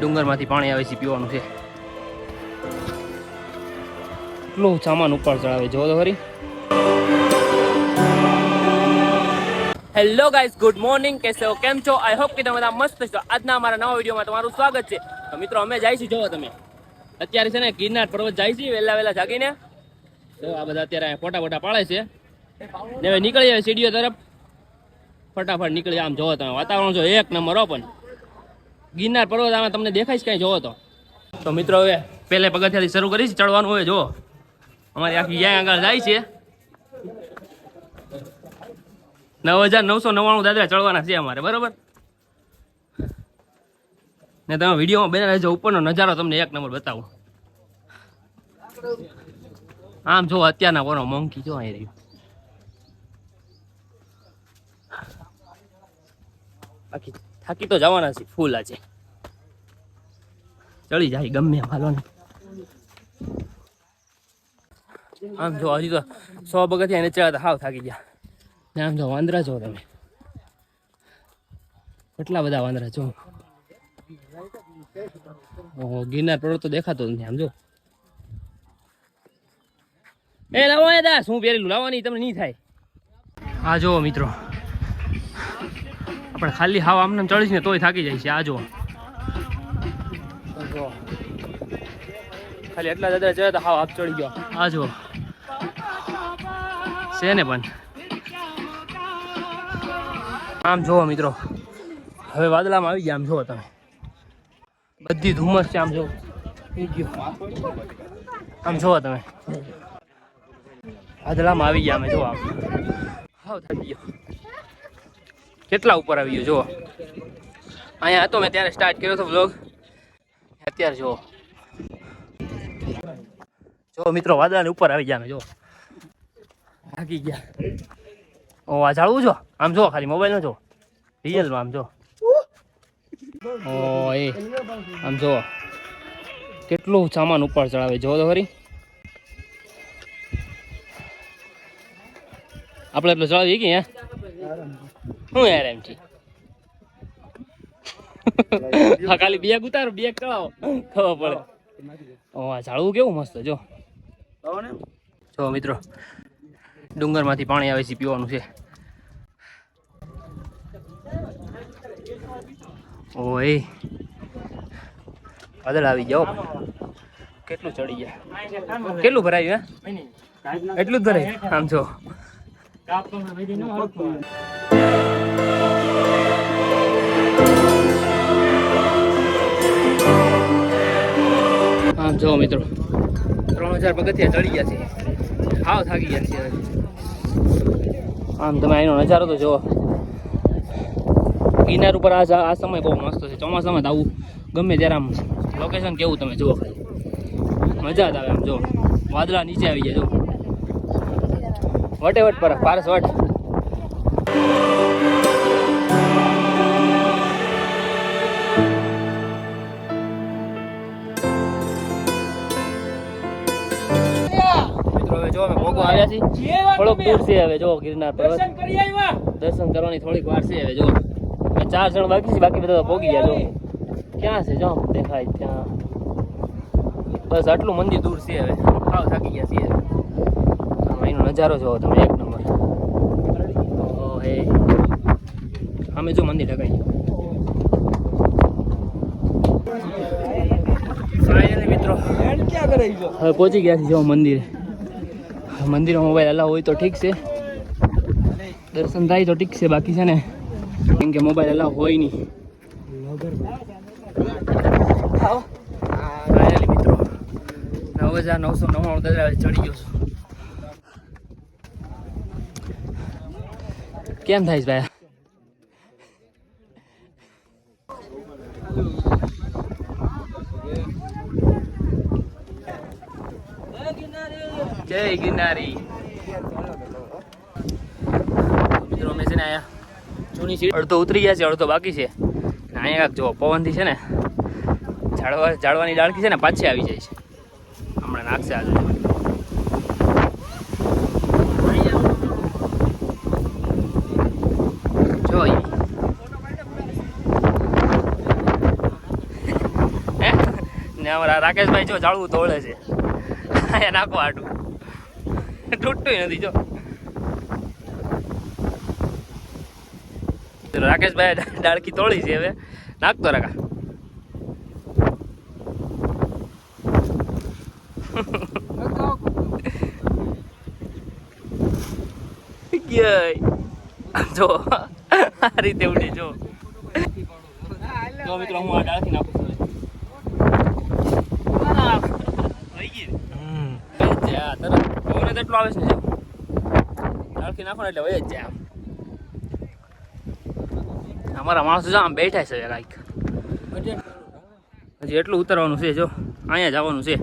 ડુંગરમાંથી પાણી આવે છે, પીવાનું છે. એટલું સામાન ઉપર ચડાવે જો તો ખરી. હેલો ગાઈઝ ગુડ મોર્નિંગ કેસે હો, કેમ છો? આઈ હોપ કે તમે બધા મસ્ત છો. આજના અમારા નવા વિડીયોમાં તમારું સ્વાગત છે. તો મિત્રો, અમે જઈશું જોવો તમે. અત્યારે છે ને ગિરનાર પર્વત જાય છે, વહેલા વહેલા જાગીને. તો આ બધા અત્યારે ફોટા ફોટા પાડે છે. ને હવે નીકળી જાય સીડીઓ તરફ. ફટાફટ નીકળી આમ જોવો તમે. વાતાવરણ જો એક નંબર હો પણ. ગિરનાર પર્વત આમાં તમને દેખાય છે કઈ? જોવો તો. તો મિત્રો હવે પહેલે પગથિયાથી શરૂ કરીશ, ચડવાનું હોય જો અમારી આખી જ્યાં આગળ જાય છે. નવ હજાર નવસો નવ્વાણું દાદરા ચડવાના છે અમારે, બરોબર? ને તમે વિડીયોમાં બેના રહેજો, ઉપરનો નજારો તમને એક નંબર બતાવો. આમ જો અત્યારના કોનો મોંઘી જો અહીં રહ્યું. બાકી થાકી તો જવાના છે ફૂલ આજે. ચડી જાય, ગમે હાલો ને. આમ જો, હજી તો સો પગથિયા એને ચડ્યા હાવ થાકી ગયા. ને આમ જો, વાંદરા છો તમે. કેટલા બધા વાંદરા છો? ઓહો, ગિરનાર પર્વત તો દેખાતો નથી આમ જો. એ લાવો એ દાસ, હું પહેરેલું, લાવવાની તમને નહીં થાય. આ જુઓ મિત્રો. આપણે ખાલી હાવ આમને આમ ચડીશ ને તોય થાકી જાય છે આ જો. ખાલી એટલા દાદા ચડ્યા તો હાવ હાફ ચડી ગયો. આ જો છે ને પણ. આમ જુઓ મિત્રો. હવે વાદળામાં આવી ગયા આમ જુઓ તમે. બધી ધુમ્મસ છે આમ જુઓ. આમ જુઓ તમે. વાદળામાં આવી ગયા અમે જુઓ આમ. હાવ થાકી ગયો. કેટલા ઉપર આવી ગયો? જુઓ. અહીંયા હતો મેં ત્યારે સ્ટાર્ટ કર્યો હતો બ્લોગ અત્યારે જુઓ. જો મિત્રો વાદળાની ઉપર આવી ગયા જો ભાગી ગયા. ઓ આ જાળવું છો આમ જો ખાલી મોબાઈલ જો રિયલમાં આમ જો ઓ એ. આમ જો કેટલું સામાન ઉપર ચડાવે જો તો ખરી. આપણે એટલું ચડાવીએ કે હે શું યાર એમ છે. હા ખાલી બેગ ઉતારો બેગ કરાવો ખબર પડે. હા. ઝાડવું કેવું મસ્ત જો. જો મિત્રો ડુંગરમાંથી પાણી આવે છે પીવાનું છે. ઓય. વાદળ આવી જાઓ કેટલું ચડી ગયા? કેટલું ભરાયું હે? એટલું જ ભરાય? આમ જો. આમ જો મિત્રો. ત્રણ હજાર પગથિયા ચડી ગયા છે. હાવ થાકી ગયા છે આમ તમે એનો નજારો તો જુઓ. ગિરનાર ઉપર આ આ સમય બહુ મસ્ત છે. ચોમાસામાં આવું ગમે ત્યારે આમ લોકેશન કેવું તમે જુઓ મજા જ આવે આમ જો વાદળા નીચે આવી જાય જો વટે વટ પર પારસ વટ. ભોગવા આવ્યા છીએ થોડોક દૂર છે હવે જો ગિરનાર પર્વત. દર્શન કરવાની થોડીક વાર છે હવે જો. ચાર જણ બાકી છે બાકી બધા ભોગી પોગી ગયા જો. ક્યાં છે જો દેખાય ત્યાં. બસ આટલું મંદિર દૂર છે હવે. હાવ થાકી ગયા છીએ. અહીંનો નજારો જોવો તમે એક નંબર. ઓહે અમે જો મંદિર ઢકાઈ મિત્રો હવે પહોંચી ગયા છે જો મંદિરે. મંદિરમાં મોબાઈલ અલાવ હોય તો ઠીક છે. દર્શન થાય તો ઠીક છે, બાકી છે ને કેમ કે મોબાઈલ અલાવ હોય નહીં. મિત્રો નવ હજાર નવસો નવ્વાણું દરિયા ચડી ગયો છું. કેમ થાય છે ભાઈ? જય ગિરનારી. મિત્રો, અમે છે ને અહીંયા જૂની સીટ અડધો ઉતરી ગયા છે, અડધો બાકી છે. ને અહીંયા જો પવનથી છે ને ઝાડવા ઝાડવાની ડાળખી છે ને પાછી આવી જાય છે. હમણાં નાખશે આજે. જો. ને અમારા રાકેશભાઈ જો જાળવું તોડે છે. નાખો આટું. તૂટતું નથી, જો. રાકેશભાઈ ડાળકી તોડી છે હવે. નાખતો રાકા. જો, આ રીતે ઉડે, જો. મિત્રો, હું આ ડાળખી નાખું છું વહી ગઈ. હમ. વહી જ જાય, આ જ એટલો આવે છે જો. નાખો ને એટલે વહી જ જાય આમ. અમારા માણસો આમ બેઠા છે કાંઈક હજી એટલું ઉતરવાનું છે, જો અહીંયા જવાનું છે